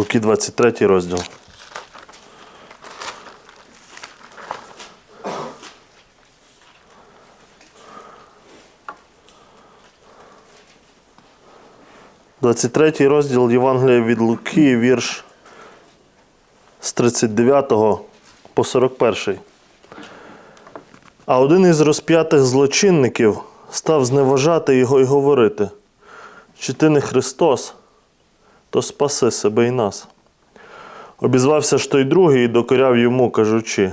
Луки 23 розділ. Двадцять третій розділ Євангелія від Луки, вірш з 39 по 41. А один із розп'ятих злочинників став зневажати його і говорити: чи ти не Христос, то спаси себе і нас. Обізвався ж той другий і докоряв йому, кажучи: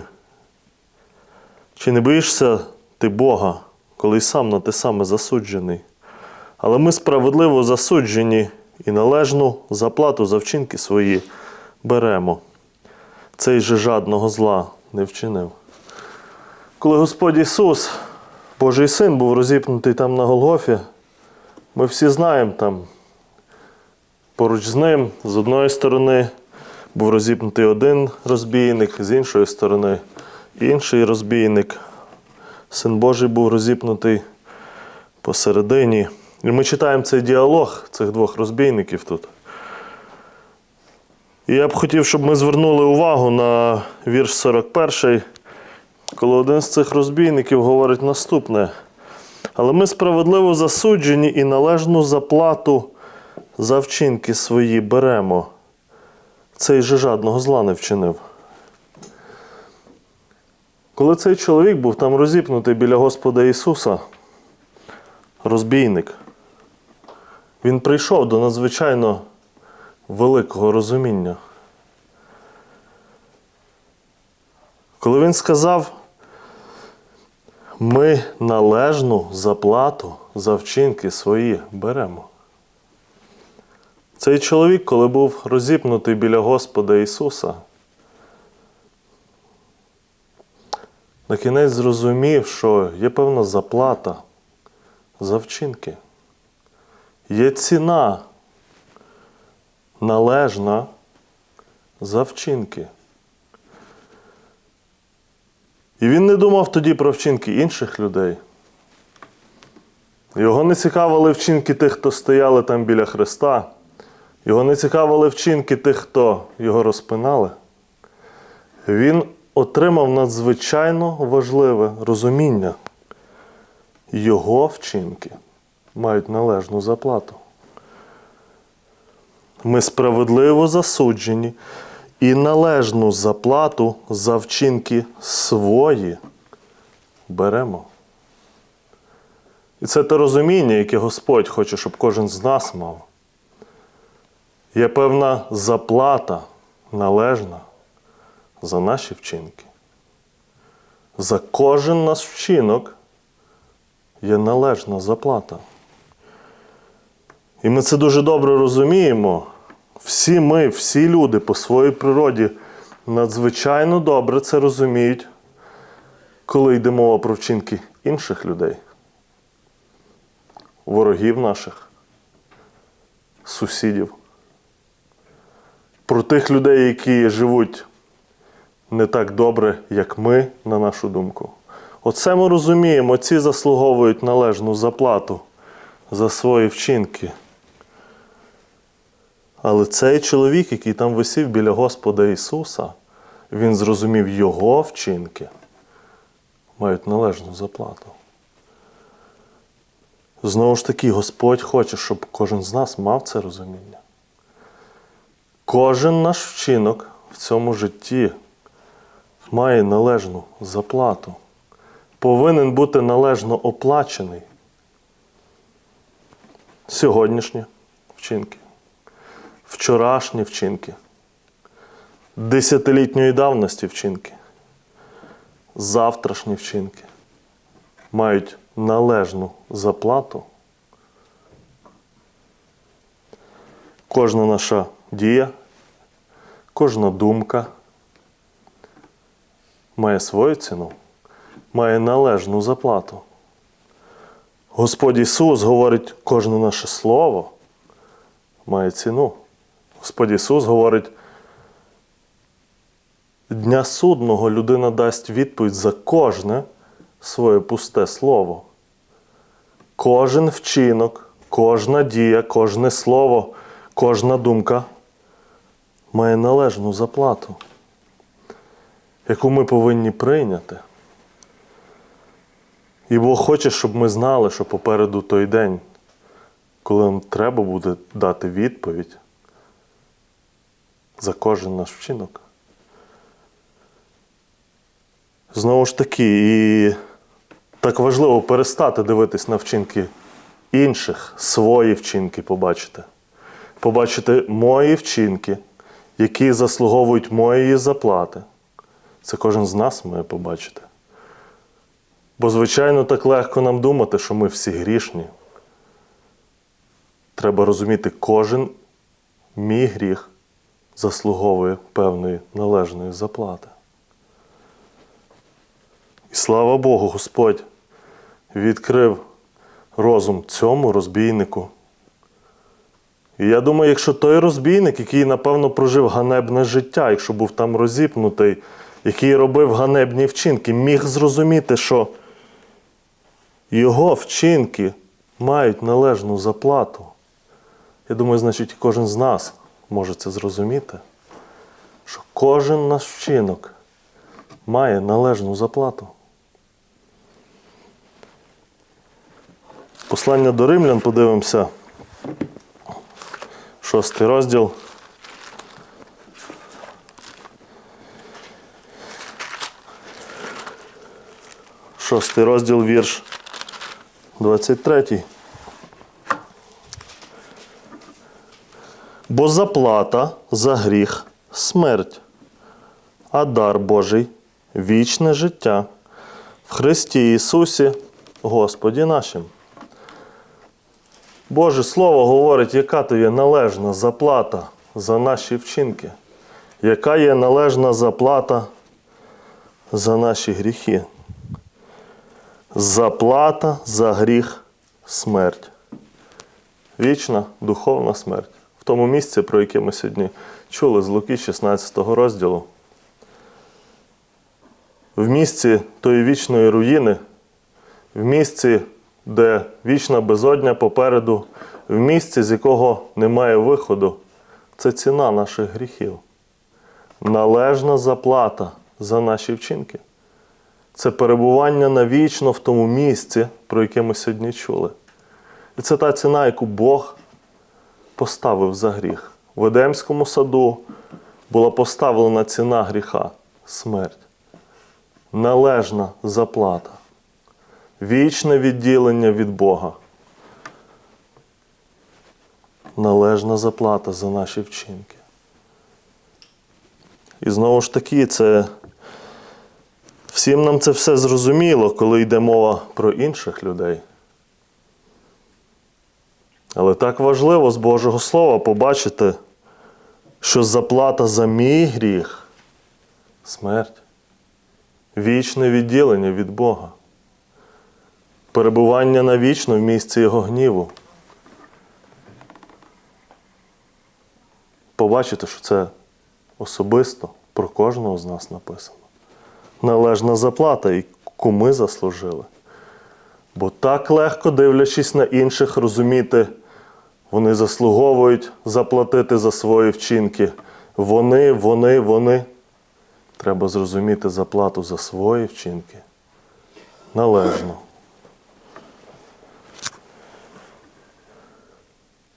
чи не боїшся ти Бога, коли й сам на те саме засуджений? Але ми справедливо засуджені і належну заплату за вчинки свої беремо. Цей же жадного зла не вчинив. Коли Господь Ісус, Божий Син, був розіпнутий там на Голгофі, ми всі знаємо там, поруч з ним, з одної сторони, був розіпнутий один розбійник, з іншої сторони інший розбійник. Син Божий був розіпнутий посередині. І ми читаємо цей діалог цих двох розбійників тут. І я б хотів, щоб ми звернули увагу на вірш 41, коли один з цих розбійників говорить наступне. Але ми справедливо засуджені і належну заплату за вчинки свої беремо. Цей же жадного зла не вчинив. Коли цей чоловік був там розіпнутий біля Господа Ісуса, розбійник, він прийшов до надзвичайно великого розуміння. Коли він сказав, ми належну заплату за вчинки свої беремо. Цей чоловік, коли був розіпнутий біля Господа Ісуса, на кінець зрозумів, що є певна заплата за вчинки. Є ціна належна за вчинки. І він не думав тоді про вчинки інших людей. Його не цікавили вчинки тих, хто стояли там біля Христа. Його не цікавили вчинки тих, хто його розпинали. Він отримав надзвичайно важливе розуміння. Його вчинки мають належну заплату. Ми справедливо засуджені і належну заплату за вчинки свої беремо. І це те розуміння, яке Господь хоче, щоб кожен з нас мав. Є певна заплата належна за наші вчинки. За кожен наш вчинок є належна заплата. І ми це дуже добре розуміємо. Всі ми, всі люди по своїй природі надзвичайно добре це розуміють, коли йде мова про вчинки інших людей, ворогів наших, сусідів, про тих людей, які живуть не так добре, як ми, на нашу думку. Оце ми розуміємо, ці заслуговують належну заплату за свої вчинки. Але цей чоловік, який там висів біля Господа Ісуса, він зрозумів його вчинки мають належну заплату. Знову ж таки, Господь хоче, щоб кожен з нас мав це розуміння. Кожен наш вчинок в цьому житті має належну заплату, повинен бути належно оплачений. Сьогоднішні вчинки вчорашні вчинки, десятилітньої давності вчинки, завтрашні вчинки мають належну заплату. Кожна наша дія, кожна думка має свою ціну, має належну заплату. Господь Ісус говорить, кожне наше слово має ціну. Господь Ісус говорить, дня судного людина дасть відповідь за кожне своє пусте слово. Кожен вчинок, кожна дія, кожне слово, кожна думка має належну заплату, яку ми повинні прийняти. І Бог хоче, щоб ми знали, що попереду той день, коли нам треба буде дати відповідь за кожен наш вчинок. Знову ж таки, і так важливо перестати дивитись на вчинки інших, свої вчинки побачити. Побачити мої вчинки, які заслуговують моєї заплати. Це кожен з нас має побачити. Бо, звичайно, так легко нам думати, що ми всі грішні. Треба розуміти, кожен мій гріх заслуговує певної належної заплати. І слава Богу, Господь відкрив розум цьому розбійнику. І я думаю, якщо той розбійник, який, напевно, прожив ганебне життя, якщо був там розіпнутий, який робив ганебні вчинки, міг зрозуміти, що його вчинки мають належну заплату. Я думаю, значить, кожен з нас може це зрозуміти, що кожен наш вчинок має належну заплату. Послання до римлян подивимося. Шостий розділ. Шостий розділ вірш 23. Бо заплата за гріх смерть, а дар Божий вічне життя в Христі Ісусі, Господі нашим. Боже Слово говорить, яка то є належна заплата за наші вчинки, яка є належна заплата за наші гріхи. Заплата за гріх смерть. Вічна духовна смерть. В тому місці, про яке ми сьогодні чули з Луки 16 розділу. В місці тої вічної руїни, в місці, де вічна безодня попереду, в місці, з якого немає виходу, це ціна наших гріхів. Належна заплата за наші вчинки. Це перебування навічно в тому місці, про яке ми сьогодні чули. І це та ціна, яку Бог поставив за гріх. В Едемському саду була поставлена ціна гріха смерть. Належна заплата. Вічне відділення від Бога. Належна заплата за наші вчинки. І знову ж таки, це всім нам це все зрозуміло, коли йде мова про інших людей. Але так важливо з Божого Слова побачити, що заплата за мій гріх смерть, вічне відділення від Бога, перебування навічно в місці Його гніву. Побачити, що це особисто про кожного з нас написано. Належна заплата, яку ми заслужили. Бо так легко, дивлячись на інших, розуміти, вони заслуговують заплатити за свої вчинки. Вони, вони, вони. Треба зрозуміти заплату за свої вчинки. Належно.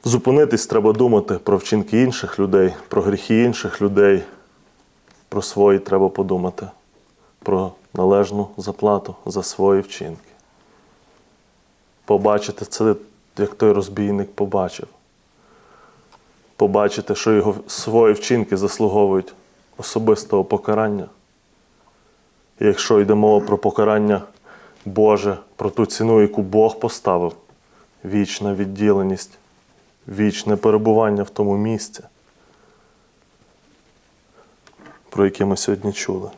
Зупинитись треба думати про вчинки інших людей, про гріхи інших людей. Про свої треба подумати, про належну заплату за свої вчинки. Побачити це, як той розбійник побачив. Побачити, що його свої вчинки заслуговують особистого покарання. І якщо йде мова про покарання Боже, про ту ціну, яку Бог поставив, вічна відділеність, вічне перебування в тому місці, про яке ми сьогодні чули.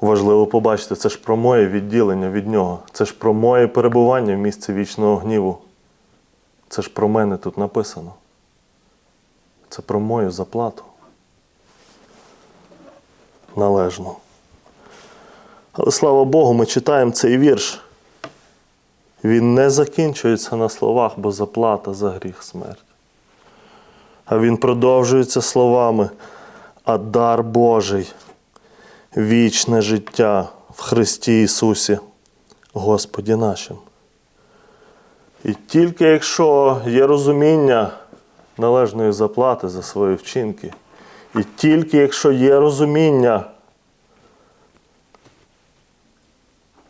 Важливо побачити, це ж про моє відділення від нього, це ж про моє перебування в місці вічного гніву. Це ж про мене тут написано. Це про мою заплату. Належно. Але слава Богу, ми читаємо цей вірш. Він не закінчується на словах, бо заплата за гріх смерть. А він продовжується словами, а дар Божий, вічне життя в Христі Ісусі, Господі нашим. І тільки якщо є розуміння належної заплати за свої вчинки, і тільки якщо є розуміння,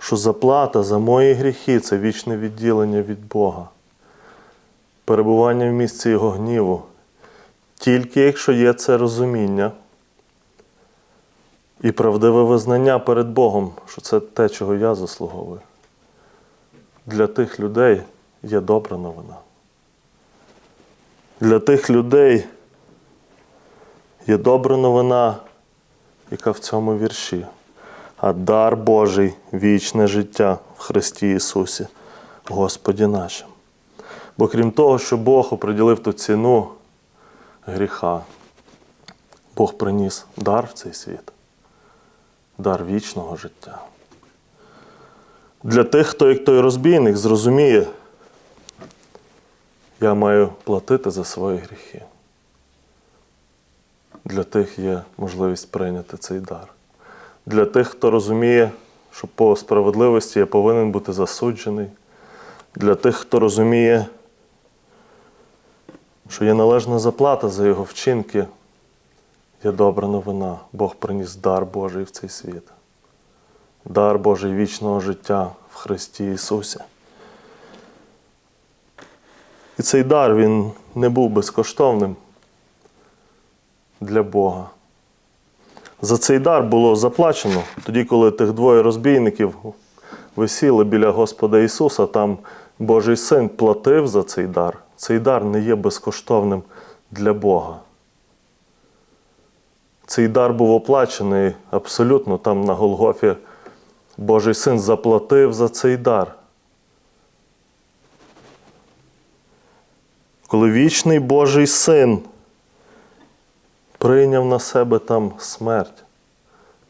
що заплата за мої гріхи це вічне відділення від Бога, перебування в місці Його гніву, тільки якщо є це розуміння і правдиве визнання перед Богом, що це те, чого я заслуговую, для тих людей є добра новина. Для тих людей є добра новина, яка в цьому вірші. А дар Божий вічне життя в Христі Ісусі, Господі нашим. Бо крім того, що Бог оприділив ту ціну гріха, Бог приніс дар в цей світ, дар вічного життя. Для тих, хто як той розбійник зрозуміє, я маю платити за свої гріхи. Для тих є можливість прийняти цей дар. Для тих, хто розуміє, що по справедливості я повинен бути засуджений. Для тих, хто розуміє, що є належна заплата за його вчинки, є добра новина. Бог приніс дар Божий в цей світ. Дар Божий вічного життя в Христі Ісусі. І цей дар він не був безкоштовним для Бога. За цей дар було заплачено тоді, коли тих двоє розбійників висіли біля Господа Ісуса, там Божий син платив за цей дар. Цей дар не є безкоштовним для Бога. Цей дар був оплачений абсолютно там на Голгофі. Божий син заплатив за цей дар. Коли вічний Божий син прийняв на себе там смерть,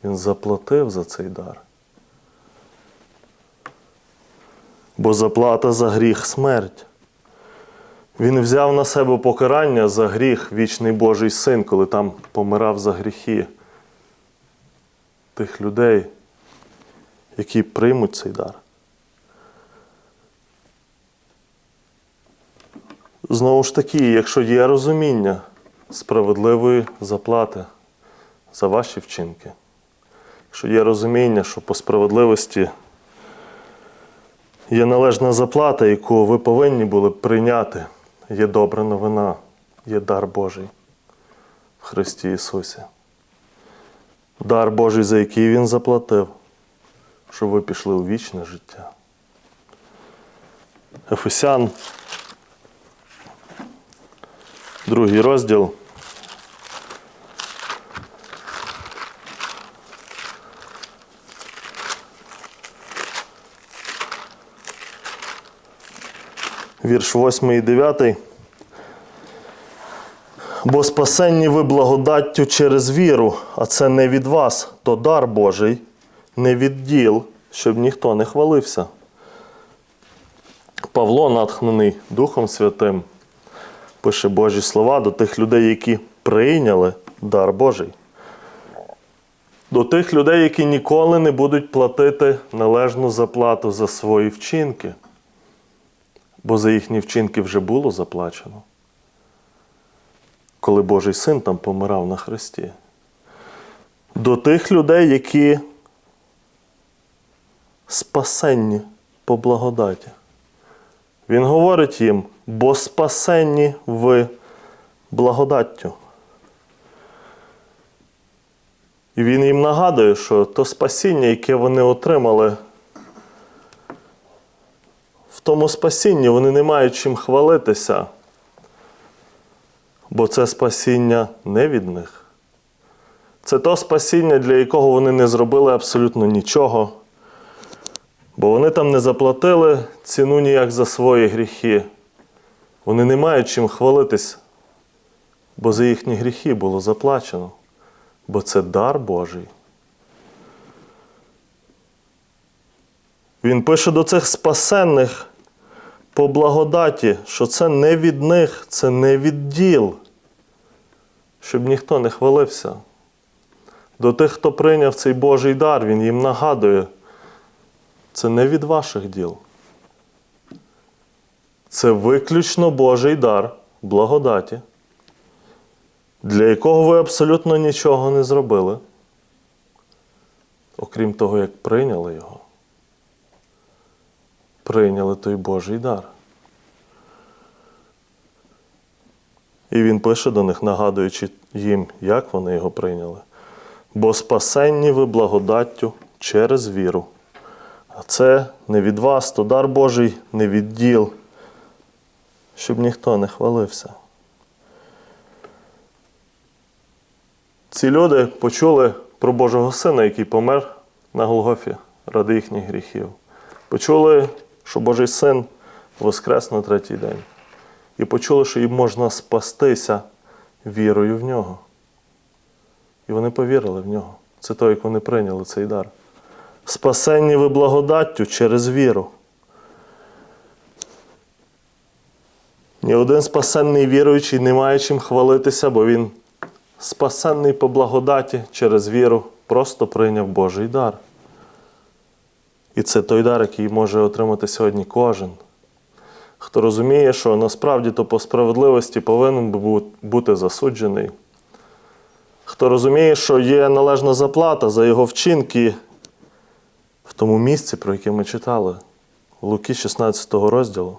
він заплатив за цей дар. Бо заплата за гріх смерть. Він взяв на себе покарання за гріх вічний Божий син, коли там помирав за гріхи тих людей, які приймуть цей дар. Знову ж таки, якщо є розуміння справедливої заплати за ваші вчинки, якщо є розуміння, що по справедливості є належна заплата, яку ви повинні були прийняти, є добра новина, є дар Божий в Христі Ісусі. Дар Божий, за який Він заплатив, щоб ви пішли у вічне життя. Ефесян Другий розділ. Вірш 8 і 9. Бо спасенні ви благодаттю через віру, а це не від вас, то дар Божий, не від діл, щоб ніхто не хвалився. Павло, натхнений Духом Святим, пише Божі слова до тих людей, які прийняли дар Божий. До тих людей, які ніколи не будуть платити належну заплату за свої вчинки, бо за їхні вчинки вже було заплачено, коли Божий син там помирав на хресті. До тих людей, які спасенні по благодаті. Він говорить їм, бо спасенні ви благодаттю. І він їм нагадує, що то спасіння, яке вони отримали, тому спасінні вони не мають чим хвалитися, бо це спасіння не від них. Це то спасіння, для якого вони не зробили абсолютно нічого. Бо вони там не заплатили ціну ніяк за свої гріхи. Вони не мають чим хвалитись, бо за їхні гріхи було заплачено. Бо це дар Божий. Він пише до цих спасенних по благодаті, що це не від них, це не від діл, щоб ніхто не хвалився. До тих, хто прийняв цей Божий дар, Він їм нагадує, це не від ваших діл. Це виключно Божий дар благодаті, для якого ви абсолютно нічого не зробили, окрім того, як прийняли його. Прийняли той Божий дар. І він пише до них, нагадуючи їм, як вони його прийняли. Бо спасенні ви благодаттю через віру. А це не від вас, то дар Божий не від діл, щоб ніхто не хвалився. Ці люди почули про Божого Сина, який помер на Голгофі ради їхніх гріхів. Почули, що Божий син воскрес на третій день. І почули, що їм можна спастися вірою в нього. І вони повірили в нього. Це то, як вони прийняли цей дар. Спасенні ви благодаттю через віру. Ні один спасенний віруючий не має чим хвалитися, бо він спасенний по благодаті через віру, просто прийняв Божий дар. І це той дар, який може отримати сьогодні кожен, хто розуміє, що насправді то по справедливості повинен бути засуджений. Хто розуміє, що є належна заплата за його вчинки в тому місці, про яке ми читали, Луки 16 розділу.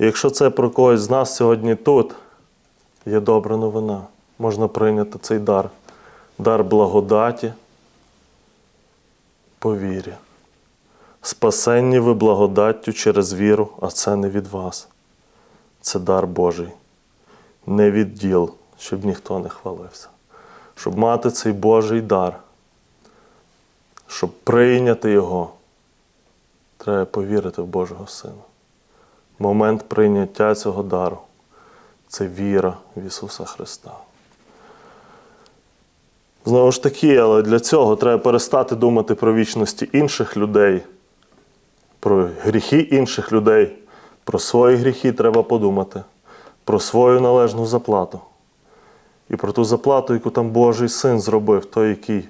І якщо це про когось з нас сьогодні тут, є добра новина. Можна прийняти цей дар, дар благодаті по вірі. Спасенні ви благодаттю через віру, а це не від вас. Це дар Божий, не від діл, щоб ніхто не хвалився. Щоб мати цей Божий дар, щоб прийняти його, треба повірити в Божого Сина. Момент прийняття цього дару це віра в Ісуса Христа. Знову ж таки, але для цього треба перестати думати про вічності інших людей, про гріхи інших людей. Про свої гріхи треба подумати, про свою належну заплату. І про ту заплату, яку там Божий син зробив, той, який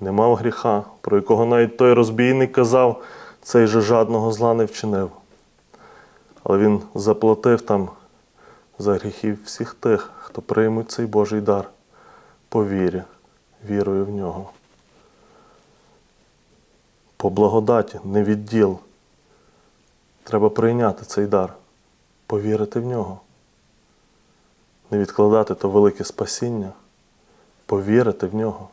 не мав гріха, про якого навіть той розбійник казав, цей же жадного зла не вчинив. Але він заплатив там за гріхів всіх тих, хто приймуть цей Божий дар по вірі, вірою в нього. По благодаті, не від діл. Треба прийняти цей дар, повірити в нього. Не відкладати то велике спасіння, повірити в нього.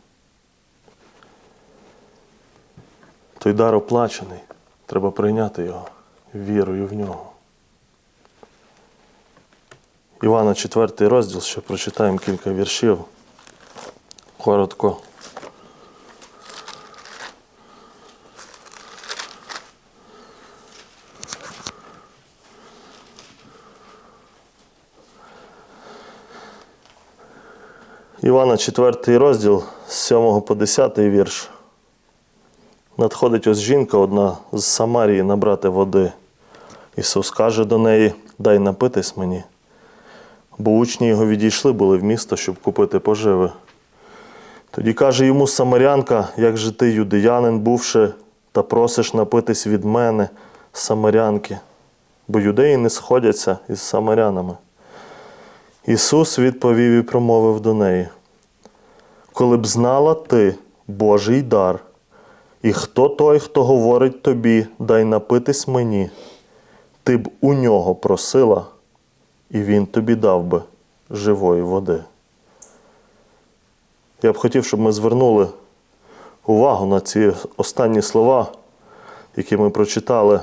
Той дар оплачений, треба прийняти його вірою в нього. Івана 4 розділ, ще прочитаємо кілька віршів. Коротко. Івана 4 розділ з 7 по 10 вірш. Надходить ось жінка одна з Самарії набрати води. Ісус каже до неї: Дай напитись мені. Бо учні його відійшли були в місто, щоб купити поживи. Тоді каже йому Самарянка, як же ти, юдеянин, бувши, та просиш напитись від мене, самарянки, бо юдеї не сходяться із самарянами. Ісус відповів і промовив до неї: Коли б знала ти Божий дар, і хто той, хто говорить тобі, дай напитись мені, ти б у нього просила, і він тобі дав би живої води. Я б хотів, щоб ми звернули увагу на ці останні слова, які ми прочитали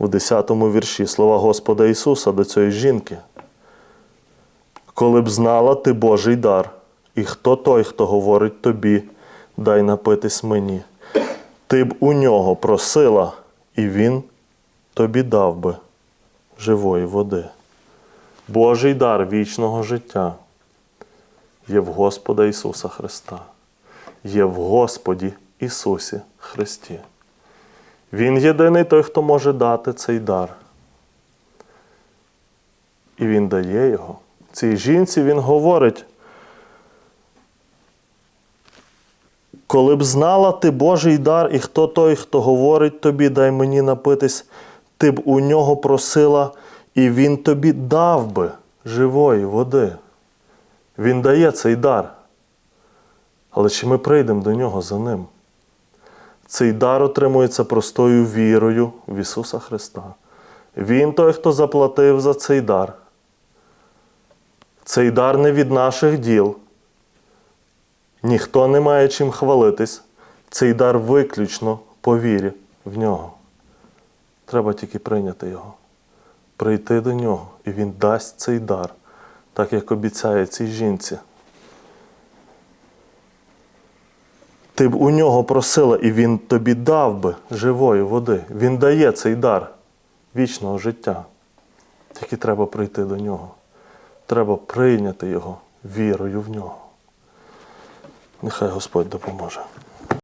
в 10 вірші слова Господа Ісуса до цієї жінки. Коли б знала ти Божий дар, і хто той, хто говорить тобі, дай напитись мені, ти б у нього просила, і Він тобі дав би живої води. Божий дар вічного життя є в Господа Ісуса Христа, є в Господі Ісусі Христі. Він єдиний той, хто може дати цей дар. І Він дає його Цій жінці він говорить. Коли б знала ти Божий дар, і хто той, хто говорить тобі, дай мені напитись, ти б у нього просила, і він тобі дав би живої води. Він дає цей дар. Але чи ми прийдемо до нього за ним? Цей дар отримується простою вірою в Ісуса Христа. Він той, хто заплатив за цей дар. Цей дар не від наших діл. Ніхто не має чим хвалитись. Цей дар виключно по вірі в нього. Треба тільки прийняти його, прийти до нього, і він дасть цей дар, так як обіцяє цій жінці. Ти б у нього просила, і він тобі дав би живої води. Він дає цей дар вічного життя. Тільки треба прийти до нього. Треба прийняти його вірою в нього. Нехай Господь допоможе.